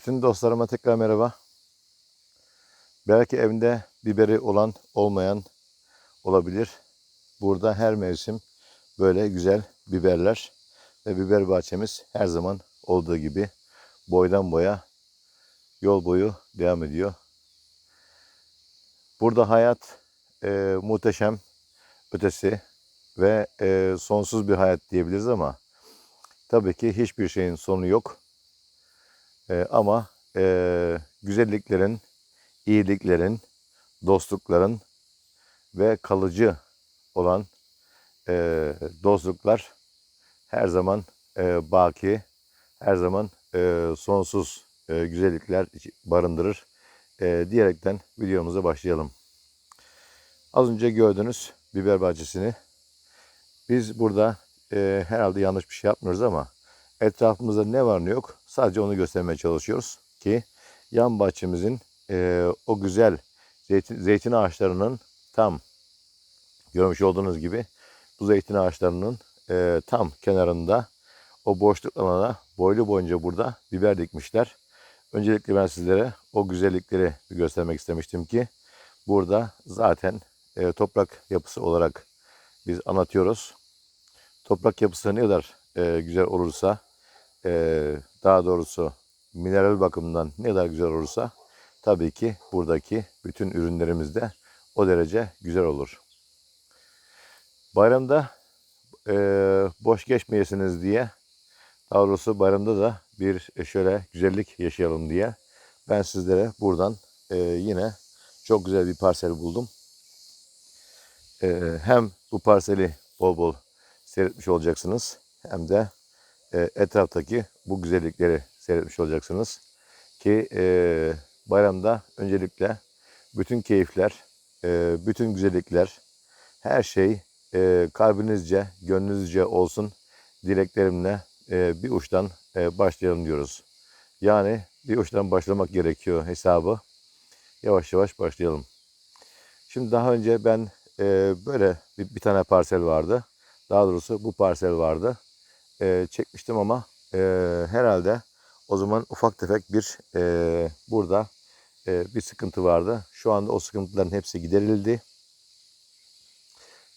Bütün dostlarıma tekrar merhaba. Belki evinde biberi olan olmayan olabilir. Burada her mevsim böyle güzel biberler ve biber bahçemiz her zaman olduğu gibi boydan boya yol boyu devam ediyor. Burada hayat e, muhteşem ötesi ve e, sonsuz bir hayat diyebiliriz ama tabii ki hiçbir şeyin sonu yok. E, ama e, güzelliklerin, iyiliklerin, dostlukların ve kalıcı olan e, dostluklar her zaman e, baki, her zaman e, sonsuz e, güzellikler barındırır e, diyerekten videomuza başlayalım. Az önce gördünüz biber bahçesini. Biz burada e, herhalde yanlış bir şey yapmıyoruz ama etrafımızda ne var ne yok sadece onu göstermeye çalışıyoruz ki yan bahçemizin e, o güzel zeytin, zeytin ağaçlarının tam görmüş olduğunuz gibi bu zeytin ağaçlarının e, tam kenarında o boşluk alana boylu boyunca burada biber dikmişler. Öncelikle ben sizlere o güzellikleri göstermek istemiştim ki burada zaten e, toprak yapısı olarak biz anlatıyoruz. Toprak yapısı ne kadar e, güzel olursa, e, daha doğrusu mineral bakımından ne kadar güzel olursa tabii ki buradaki bütün ürünlerimiz de o derece güzel olur. Bayramda e, boş geçmeyesiniz diye, daha doğrusu bayramda da bir e, şöyle güzellik yaşayalım diye ben sizlere buradan e, yine çok güzel bir parsel buldum. E, hem bu parseli bol bol seyretmiş olacaksınız hem de e, etraftaki bu güzellikleri seyretmiş olacaksınız. Ki e, bayramda öncelikle bütün keyifler, e, bütün güzellikler, her şey kalbinizce, gönlünüzce olsun dileklerimle bir uçtan başlayalım diyoruz. Yani bir uçtan başlamak gerekiyor hesabı. Yavaş yavaş başlayalım. Şimdi daha önce ben böyle bir, bir tane parsel vardı. Daha doğrusu bu parsel vardı. E, çekmiştim ama e, herhalde o zaman ufak tefek bir e, burada e, bir sıkıntı vardı. Şu anda o sıkıntıların hepsi giderildi.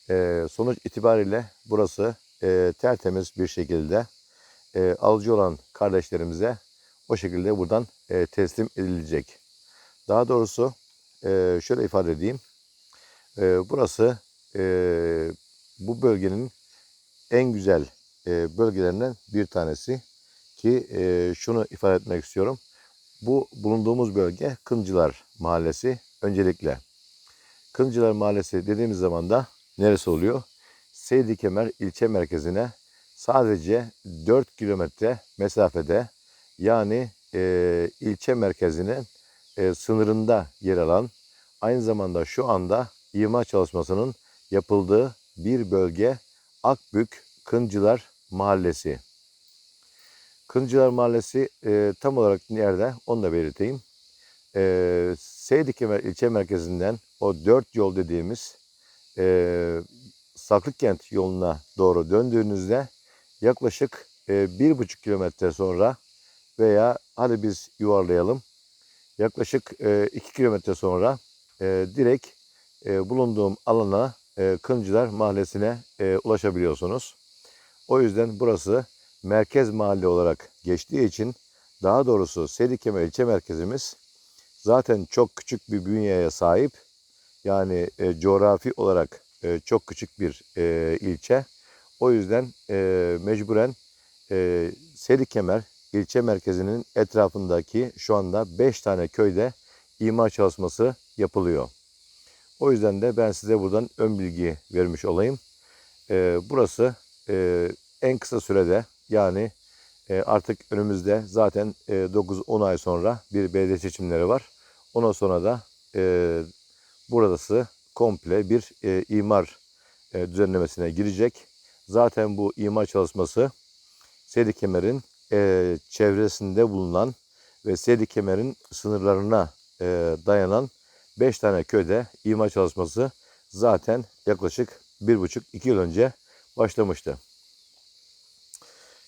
E, sonuç itibariyle burası e, tertemiz bir şekilde e, alıcı olan kardeşlerimize o şekilde buradan e, teslim edilecek. Daha doğrusu e, şöyle ifade edeyim. E, burası e, bu bölgenin en güzel e, bölgelerinden bir tanesi ki e, şunu ifade etmek istiyorum. Bu bulunduğumuz bölge Kıncılar Mahallesi öncelikle. Kıncılar Mahallesi dediğimiz zaman da neresi oluyor? Seydi Kemer ilçe merkezine sadece 4 kilometre mesafede yani e, ilçe merkezinin e, sınırında yer alan aynı zamanda şu anda imar çalışmasının yapıldığı bir bölge Akbük Kıncılar Mahallesi. Kıncılar Mahallesi e, tam olarak nerede onu da belirteyim. E, Seydi Kemer ilçe merkezinden o dört yol dediğimiz e, Saklıkent yoluna doğru döndüğünüzde yaklaşık e, bir buçuk kilometre sonra veya hadi biz yuvarlayalım yaklaşık e, iki kilometre sonra e, direkt e, bulunduğum alana e, Kıncılar Mahallesi'ne e, ulaşabiliyorsunuz. O yüzden burası merkez mahalle olarak geçtiği için daha doğrusu Sedikemer ilçe merkezimiz zaten çok küçük bir bünyeye sahip. Yani e, coğrafi olarak e, çok küçük bir e, ilçe. O yüzden e, mecburen e, Sedikemer ilçe merkezinin etrafındaki şu anda 5 tane köyde imar çalışması yapılıyor. O yüzden de ben size buradan ön bilgi vermiş olayım. E, burası e, en kısa sürede yani e, artık önümüzde zaten e, 9-10 ay sonra bir belediye seçimleri var. Ondan sonra da e, burası komple bir e, imar e, düzenlemesine girecek. Zaten bu imar çalışması Seydi Kemer'in e, çevresinde bulunan ve Seydi Kemer'in sınırlarına e, dayanan 5 tane köyde imar çalışması zaten yaklaşık 1,5-2 yıl önce başlamıştı.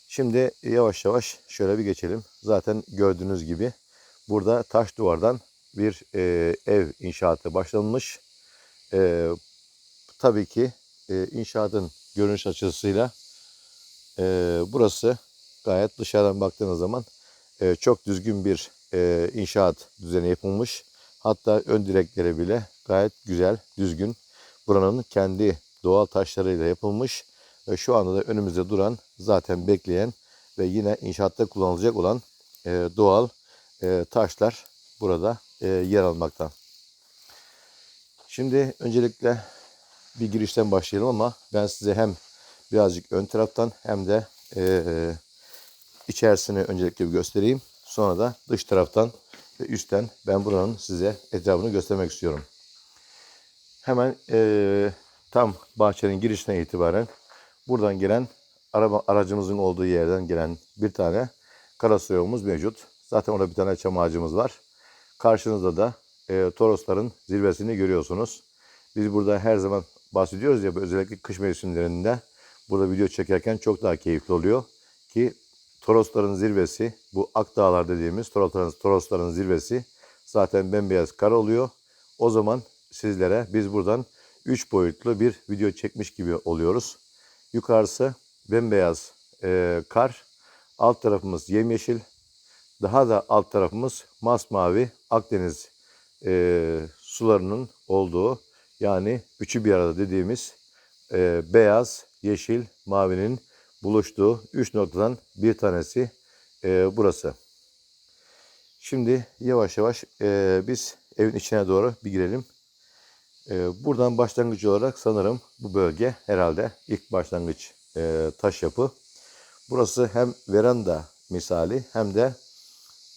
Şimdi yavaş yavaş şöyle bir geçelim. Zaten gördüğünüz gibi burada taş duvardan bir e, ev inşaatı başlanmış. E, tabii ki e, inşaatın görünüş açısıyla e, burası gayet dışarıdan baktığınız zaman e, çok düzgün bir e, inşaat düzeni yapılmış. Hatta ön direkleri bile gayet güzel, düzgün. Buranın kendi doğal taşlarıyla yapılmış. Ve şu anda da önümüzde duran, zaten bekleyen ve yine inşaatta kullanılacak olan e, doğal e, taşlar burada e, yer almakta. Şimdi öncelikle bir girişten başlayalım ama ben size hem birazcık ön taraftan hem de e, içerisini öncelikle bir göstereyim. Sonra da dış taraftan ve üstten ben buranın size etrafını göstermek istiyorum. Hemen e, tam bahçenin girişine itibaren buradan gelen araba aracımızın olduğu yerden gelen bir tane karası yolumuz mevcut. Zaten orada bir tane çam ağacımız var. Karşınızda da e, Torosların zirvesini görüyorsunuz. Biz burada her zaman bahsediyoruz ya özellikle kış mevsimlerinde burada video çekerken çok daha keyifli oluyor ki Torosların zirvesi bu Akdağlar dediğimiz Torosların, Torosların zirvesi zaten bembeyaz kar oluyor. O zaman sizlere biz buradan 3 boyutlu bir video çekmiş gibi oluyoruz. Yukarısı bembeyaz e, kar, alt tarafımız yemyeşil, daha da alt tarafımız masmavi Akdeniz e, sularının olduğu yani üçü bir arada dediğimiz e, beyaz, yeşil, mavinin buluştuğu üç noktadan bir tanesi e, burası. Şimdi yavaş yavaş e, biz evin içine doğru bir girelim. E, buradan başlangıç olarak sanırım bu bölge herhalde ilk başlangıç e, taş yapı. Burası hem veranda misali hem de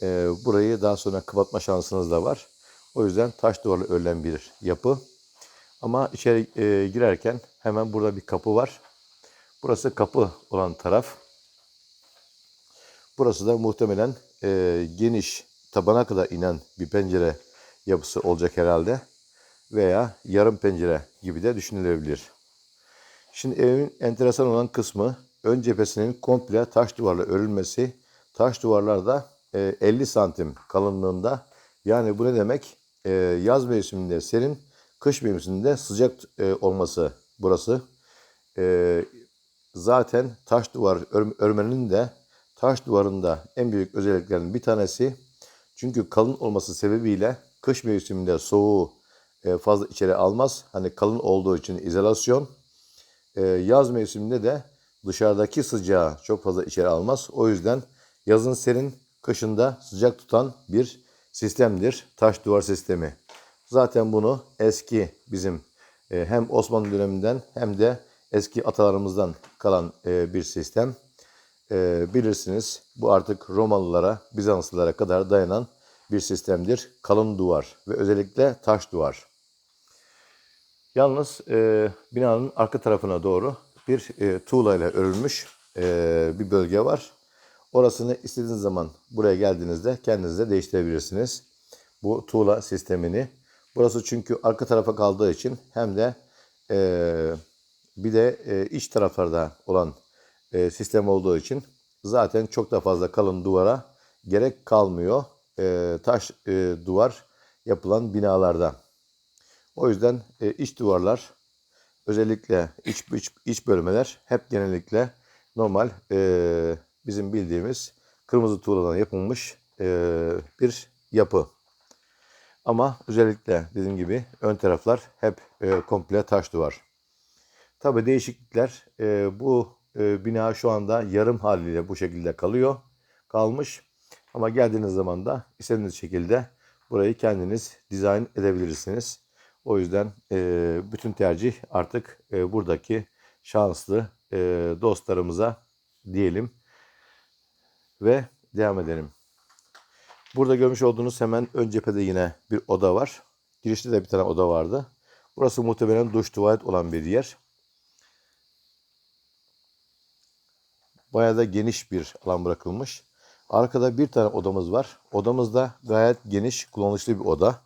e, burayı daha sonra kapatma şansınız da var. O yüzden taş duvarla örülen bir yapı. Ama içeri e, girerken hemen burada bir kapı var. Burası kapı olan taraf. Burası da muhtemelen geniş tabana kadar inen bir pencere yapısı olacak herhalde. Veya yarım pencere gibi de düşünülebilir. Şimdi evin enteresan olan kısmı ön cephesinin komple taş duvarla örülmesi. Taş duvarlarda e, 50 santim kalınlığında. Yani bu ne demek? E, yaz mevsiminde serin, kış mevsiminde sıcak e, olması burası. E, zaten taş duvar ör- örmenin de taş duvarında en büyük özelliklerinden bir tanesi. Çünkü kalın olması sebebiyle kış mevsiminde soğuğu e, fazla içeri almaz. Hani kalın olduğu için izolasyon. E, yaz mevsiminde de dışarıdaki sıcağı çok fazla içeri almaz. O yüzden yazın serin, kışında sıcak tutan bir sistemdir. Taş duvar sistemi. Zaten bunu eski bizim e, hem Osmanlı döneminden hem de eski atalarımızdan kalan e, bir sistem. E, bilirsiniz bu artık Romalılara, Bizanslılara kadar dayanan bir sistemdir. Kalın duvar ve özellikle taş duvar. Yalnız e, binanın arka tarafına doğru bir e, tuğla ile örülmüş e, bir bölge var. Orasını istediğiniz zaman buraya geldiğinizde kendiniz de değiştirebilirsiniz. Bu tuğla sistemini. Burası çünkü arka tarafa kaldığı için hem de e, bir de e, iç taraflarda olan e, sistem olduğu için zaten çok da fazla kalın duvara gerek kalmıyor. E, taş e, duvar yapılan binalarda. O yüzden e, iç duvarlar özellikle iç, iç, iç bölmeler hep genellikle normal e, bizim bildiğimiz kırmızı tuğladan yapılmış e, bir yapı. Ama özellikle dediğim gibi ön taraflar hep e, komple taş duvar. Tabi değişiklikler e, bu e, bina şu anda yarım haliyle bu şekilde kalıyor. Kalmış. Ama geldiğiniz zaman da istediğiniz şekilde burayı kendiniz dizayn edebilirsiniz. O yüzden e, bütün tercih artık e, buradaki şanslı e, dostlarımıza diyelim ve devam edelim. Burada görmüş olduğunuz hemen ön cephede yine bir oda var. Girişte de bir tane oda vardı. Burası muhtemelen duş tuvalet olan bir yer. Bayağı da geniş bir alan bırakılmış. Arkada bir tane odamız var. Odamız da gayet geniş, kullanışlı bir oda.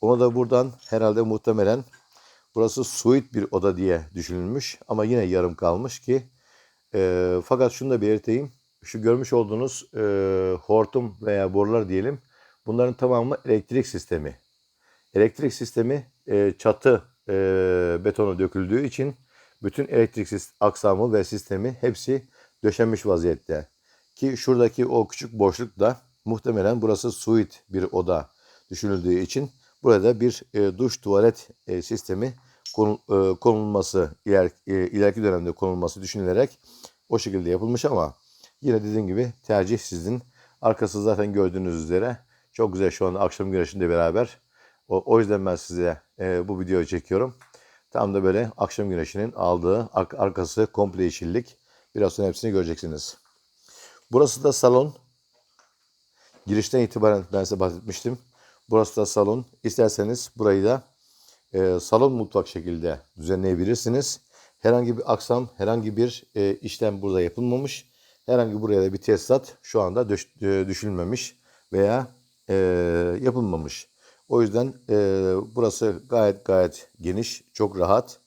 Onu da buradan herhalde muhtemelen burası suite bir oda diye düşünülmüş. Ama yine yarım kalmış ki E, fakat şunu da belirteyim. Şu görmüş olduğunuz e, hortum veya borular diyelim. Bunların tamamı elektrik sistemi. Elektrik sistemi e, çatı e, betonu döküldüğü için bütün elektrik aksamı ve sistemi hepsi döşenmiş vaziyette. Ki şuradaki o küçük boşluk da muhtemelen burası suite bir oda düşünüldüğü için burada bir e, duş tuvalet e, sistemi konu- e, konulması iler, e, ileriki dönemde konulması düşünülerek o şekilde yapılmış ama yine dediğim gibi tercih sizin. Arkası zaten gördüğünüz üzere çok güzel şu anda akşam güneşinde beraber. O, o yüzden ben size e, bu videoyu çekiyorum. Tam da böyle akşam güneşinin aldığı ar- arkası komple yeşillik. Biraz sonra hepsini göreceksiniz. Burası da salon. Girişten itibaren ben size bahsetmiştim. Burası da salon. İsterseniz burayı da e, salon mutfak şekilde düzenleyebilirsiniz. Herhangi bir aksam, herhangi bir e, işlem burada yapılmamış. Herhangi buraya da bir tesisat şu anda düş, e, düşünülmemiş veya e, yapılmamış. O yüzden e, burası gayet gayet geniş, çok rahat.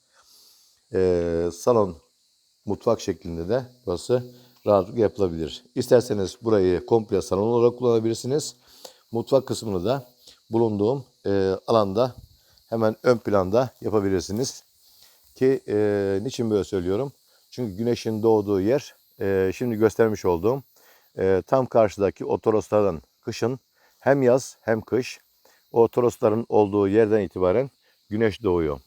E, salon mutfak şeklinde de burası rahatlıkla yapılabilir. İsterseniz burayı komple salon olarak kullanabilirsiniz. Mutfak kısmını da bulunduğum e, alanda hemen ön planda yapabilirsiniz. Ki e, niçin böyle söylüyorum? Çünkü güneşin doğduğu yer e, şimdi göstermiş olduğum e, tam karşıdaki o toroslardan kışın hem yaz hem kış o torosların olduğu yerden itibaren güneş doğuyor.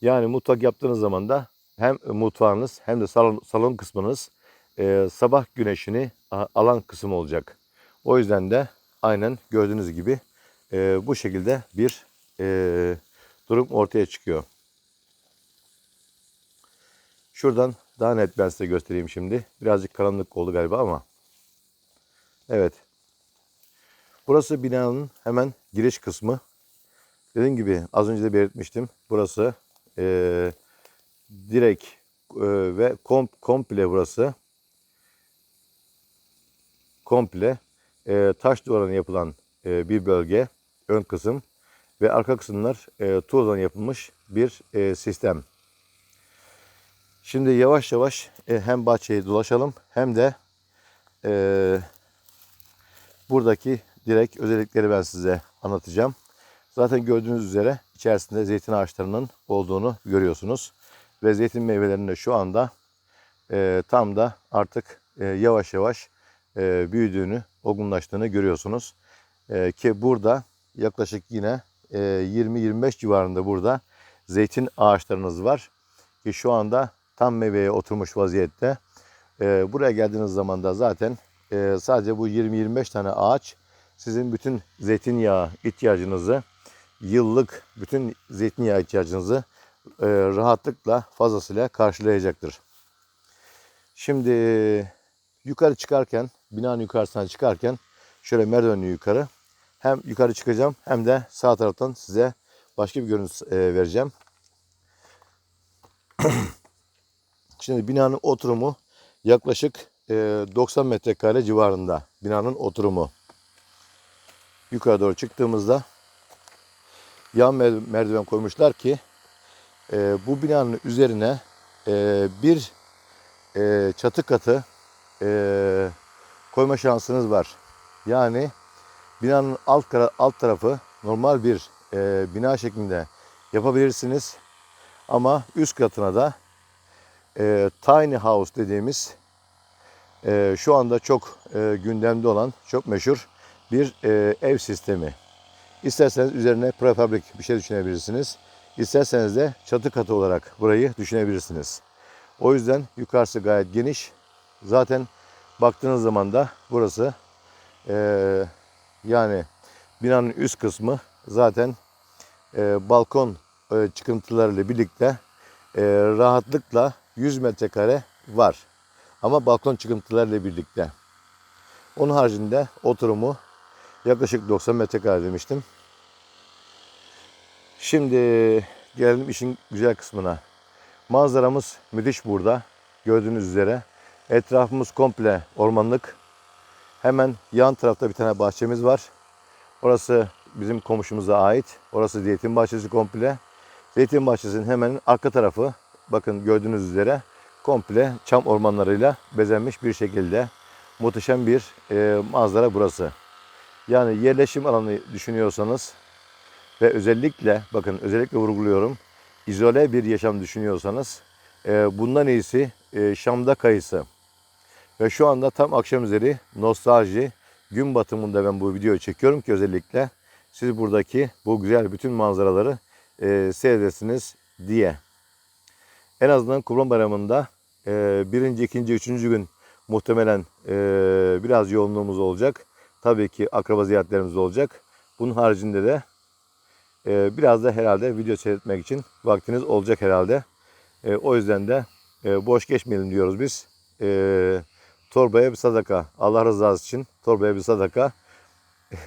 Yani mutfak yaptığınız zaman da hem mutfağınız hem de salon, salon kısmınız e, sabah güneşini alan kısım olacak. O yüzden de aynen gördüğünüz gibi e, bu şekilde bir e, durum ortaya çıkıyor. Şuradan daha net ben size göstereyim şimdi. Birazcık karanlık oldu galiba ama. Evet. Burası binanın hemen giriş kısmı. Dediğim gibi az önce de belirtmiştim. Burası eee direkt eee, ve kom, komple burası komple eee, taş duvarına yapılan eee, bir bölge ön kısım ve arka kısımlar eee tuğladan yapılmış bir eee, sistem. Şimdi yavaş yavaş e, hem bahçeyi dolaşalım hem de e, buradaki direkt özellikleri ben size anlatacağım. Zaten gördüğünüz üzere içerisinde zeytin ağaçlarının olduğunu görüyorsunuz. Ve zeytin meyvelerinin de şu anda e, tam da artık e, yavaş yavaş e, büyüdüğünü, olgunlaştığını görüyorsunuz. E, ki burada yaklaşık yine e, 20-25 civarında burada zeytin ağaçlarınız var. Ki şu anda tam meyveye oturmuş vaziyette. E, buraya geldiğiniz zaman da zaten e, sadece bu 20-25 tane ağaç sizin bütün zeytinyağı ihtiyacınızı, yıllık bütün zeytinyağı ihtiyacınızı e, rahatlıkla fazlasıyla karşılayacaktır. Şimdi yukarı çıkarken, binanın yukarısına çıkarken şöyle merdivenli yukarı hem yukarı çıkacağım hem de sağ taraftan size başka bir görüntü e, vereceğim. Şimdi binanın oturumu yaklaşık e, 90 metrekare civarında. Binanın oturumu. Yukarı doğru çıktığımızda yan mer- merdiven koymuşlar ki e, bu binanın üzerine e, bir e, çatı katı e, koyma şansınız var. Yani binanın alt, alt tarafı normal bir e, bina şeklinde yapabilirsiniz. Ama üst katına da e, tiny house dediğimiz e, şu anda çok e, gündemde olan çok meşhur bir e, ev sistemi. İsterseniz üzerine prefabrik bir şey düşünebilirsiniz. İsterseniz de çatı katı olarak burayı düşünebilirsiniz. O yüzden yukarısı gayet geniş. Zaten baktığınız zaman da burası e, yani binanın üst kısmı zaten e, balkon e, çıkıntılarıyla birlikte e, rahatlıkla 100 metrekare var. Ama balkon çıkıntılarıyla birlikte. Onun haricinde oturumu yaklaşık 90 metrekare demiştim. Şimdi gelelim işin güzel kısmına. Manzaramız müthiş burada. Gördüğünüz üzere. Etrafımız komple ormanlık. Hemen yan tarafta bir tane bahçemiz var. Orası bizim komşumuza ait. Orası zeytin bahçesi komple. Zeytin bahçesinin hemen arka tarafı bakın gördüğünüz üzere komple çam ormanlarıyla bezenmiş bir şekilde muhteşem bir e, manzara burası. Yani yerleşim alanı düşünüyorsanız ve özellikle bakın özellikle vurguluyorum izole bir yaşam düşünüyorsanız e, bundan iyisi e, Şam'da kayısı. Ve şu anda tam akşam üzeri nostalji gün batımında ben bu videoyu çekiyorum ki özellikle siz buradaki bu güzel bütün manzaraları e, seyredesiniz diye. En azından Kurban Bayramı'nda e, birinci, ikinci, üçüncü gün muhtemelen e, biraz yoğunluğumuz olacak. Tabii ki akraba ziyaretlerimiz olacak. Bunun haricinde de e, biraz da herhalde video seyretmek için vaktiniz olacak herhalde. E, o yüzden de e, boş geçmeyelim diyoruz biz. E, torbaya bir sadaka. Allah rızası için torbaya bir sadaka.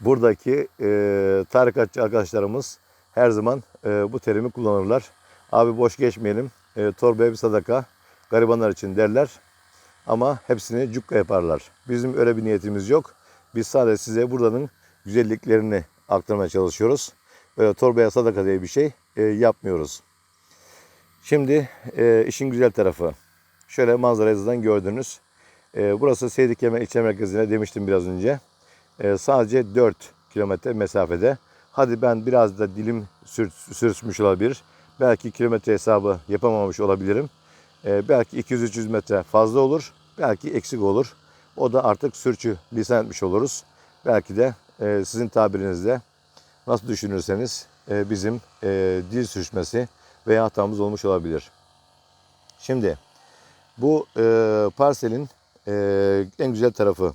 Buradaki e, tarikatçı arkadaşlarımız her zaman e, bu terimi kullanırlar. Abi boş geçmeyelim. E, torbaya bir sadaka. Garibanlar için derler. Ama hepsini cukka yaparlar. Bizim öyle bir niyetimiz yok. Biz sadece size buranın güzelliklerini aktarmaya çalışıyoruz. Böyle torbaya sadaka diye bir şey e, yapmıyoruz. Şimdi e, işin güzel tarafı. Şöyle manzarayı gördünüz. E, burası Seydik Yemen ilçe merkezine demiştim biraz önce. E, sadece 4 kilometre mesafede. Hadi ben biraz da dilim sür, sürçmüş olabilir. Belki kilometre hesabı yapamamış olabilirim. E, belki 200-300 metre fazla olur. Belki eksik olur. O da artık sürçü lisan etmiş oluruz. Belki de e, sizin tabirinizde nasıl düşünürseniz e, bizim e, dil sürçmesi veya hatamız olmuş olabilir. Şimdi bu e, parselin e, en güzel tarafı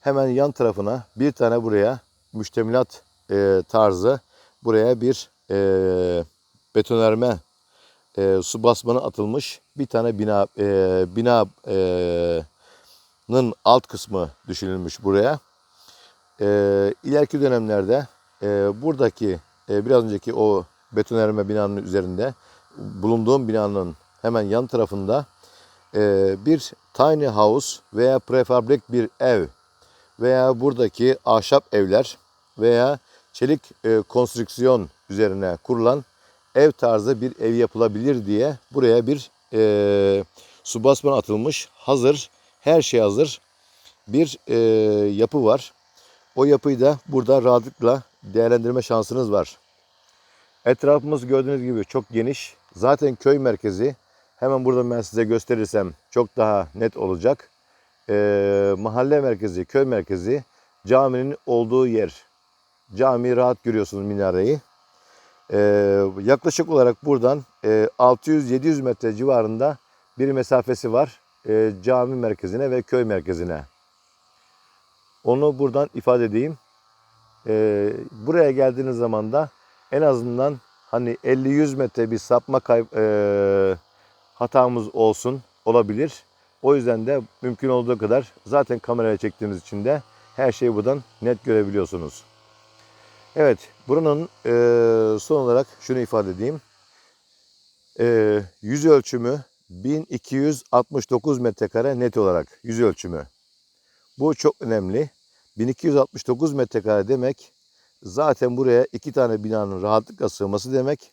hemen yan tarafına bir tane buraya müştemilat e, tarzı buraya bir e, betonarme e, su basmanı atılmış bir tane bina e, binanın alt kısmı düşünülmüş buraya. E, ileriki dönemlerde e, buradaki e, biraz önceki o betonarme binanın üzerinde bulunduğum binanın hemen yan tarafında e, bir tiny house veya prefabrik bir ev veya buradaki ahşap evler veya çelik e, konstrüksiyon üzerine kurulan ev tarzı bir ev yapılabilir diye buraya bir e, su basmanı atılmış hazır her şey hazır bir e, yapı var. O yapıyı da burada rahatlıkla değerlendirme şansınız var. Etrafımız gördüğünüz gibi çok geniş. Zaten köy merkezi. Hemen burada ben size gösterirsem çok daha net olacak. Ee, mahalle merkezi, köy merkezi caminin olduğu yer. Camiyi rahat görüyorsunuz minareyi. Ee, yaklaşık olarak buradan e, 600-700 metre civarında bir mesafesi var e, cami merkezine ve köy merkezine. Onu buradan ifade edeyim. Ee, buraya geldiğiniz zaman da en azından hani 50-100 metre bir sapma kay e, hatamız olsun olabilir. O yüzden de mümkün olduğu kadar zaten kameraya çektiğimiz için de her şeyi buradan net görebiliyorsunuz. Evet buranın e, son olarak şunu ifade edeyim. E, yüz ölçümü 1269 metrekare net olarak yüz ölçümü. Bu çok önemli. 1269 metrekare demek zaten buraya iki tane binanın rahatlıkla sığması demek.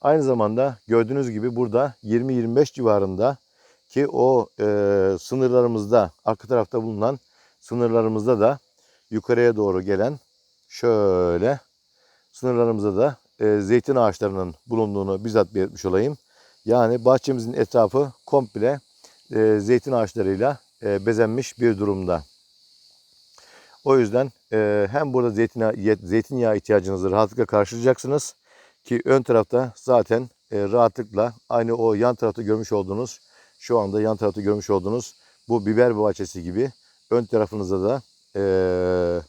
Aynı zamanda gördüğünüz gibi burada 20-25 civarında ki o e, sınırlarımızda arka tarafta bulunan sınırlarımızda da yukarıya doğru gelen şöyle sınırlarımızda da e, zeytin ağaçlarının bulunduğunu bizzat belirtmiş olayım. Yani bahçemizin etrafı komple e, zeytin ağaçlarıyla e, bezenmiş bir durumda. O yüzden e, hem burada zeytinyağı, zeytinyağı ihtiyacınızı rahatlıkla karşılayacaksınız. Ki ön tarafta zaten e, rahatlıkla aynı o yan tarafta görmüş olduğunuz, şu anda yan tarafta görmüş olduğunuz bu biber bahçesi gibi ön tarafınızda da e,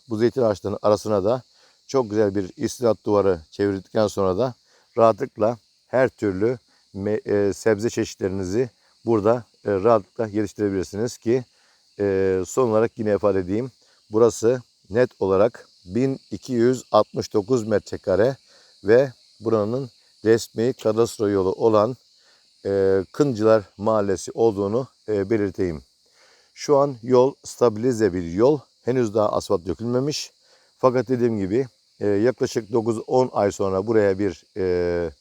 bu zeytin ağaçlarının arasına da çok güzel bir istinat duvarı çevirdikten sonra da rahatlıkla her türlü me, e, sebze çeşitlerinizi burada e, rahatlıkla geliştirebilirsiniz ki e, son olarak yine ifade edeyim. Burası net olarak 1269 metrekare ve buranın resmi kadastro yolu olan e, Kıncılar Mahallesi olduğunu e, belirteyim. Şu an yol stabilize bir yol. Henüz daha asfalt dökülmemiş. Fakat dediğim gibi e, yaklaşık 9-10 ay sonra buraya bir e,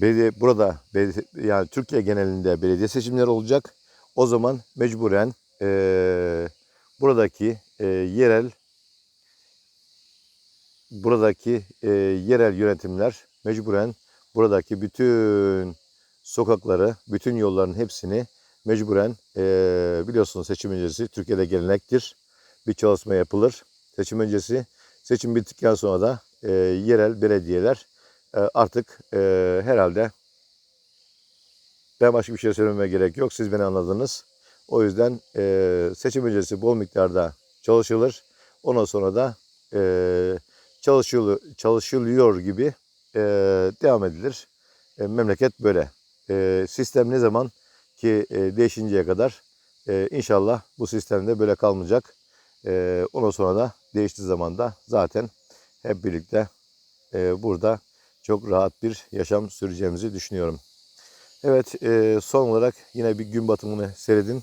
belediye, burada belediye, yani Türkiye genelinde belediye seçimleri olacak. O zaman mecburen eee, buradaki eee, yerel buradaki eee, yerel yönetimler mecburen buradaki bütün sokakları, bütün yolların hepsini mecburen eee, biliyorsunuz seçim öncesi Türkiye'de gelenektir. Bir çalışma yapılır. Seçim öncesi, seçim bittikten sonra da eee, yerel belediyeler eee, artık eee, herhalde ben başka bir şey söylememe gerek yok. Siz beni anladınız. O yüzden eee, seçim öncesi bol miktarda çalışılır. Ondan sonra da eee çalışılıyor, çalışılıyor gibi eee, devam edilir. E, memleket böyle. E, sistem ne zaman ki e, değişinceye kadar e, inşallah bu sistemde böyle kalmayacak. E, ondan sonra da değiştiği zaman da zaten hep birlikte e, burada çok rahat bir yaşam süreceğimizi düşünüyorum. Evet e, son olarak yine bir gün batımını seyredin.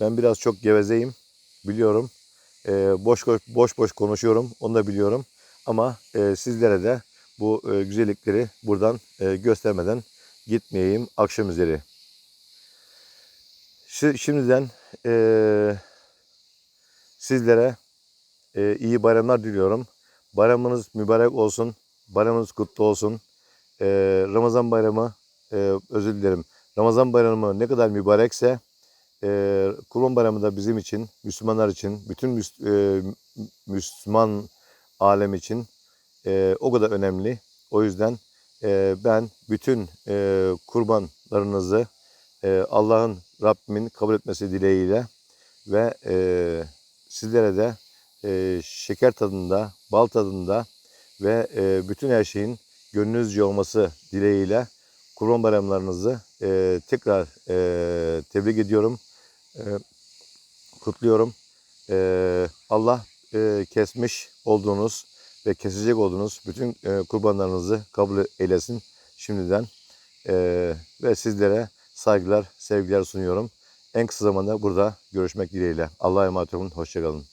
Ben biraz çok gevezeyim biliyorum. E, boş boş boş konuşuyorum onu da biliyorum. Ama e, sizlere de bu e, güzellikleri buradan e, göstermeden gitmeyeyim akşam üzeri. Şi- Şimdiden e, sizlere e, iyi bayramlar diliyorum. Bayramınız mübarek olsun. Bayramınız kutlu olsun. E, Ramazan bayramı e, özür dilerim. Ramazan bayramı ne kadar mübarekse e, Kurban bayramı da bizim için, Müslümanlar için, bütün Müs- e, Müslüman alem için e, o kadar önemli. O yüzden e, ben bütün e, kurbanlarınızı e, Allah'ın Rabbimin kabul etmesi dileğiyle ve e, sizlere de e, şeker tadında, bal tadında ve e, bütün her şeyin gönlünüzce olması dileğiyle kurban bayramlarınızı e, tekrar e, tebrik ediyorum, e, kutluyorum. E, Allah e, kesmiş olduğunuz ve kesecek olduğunuz bütün e, kurbanlarınızı kabul eylesin şimdiden. E, ve sizlere saygılar, sevgiler sunuyorum. En kısa zamanda burada görüşmek dileğiyle. Allah'a emanet olun. Hoşçakalın.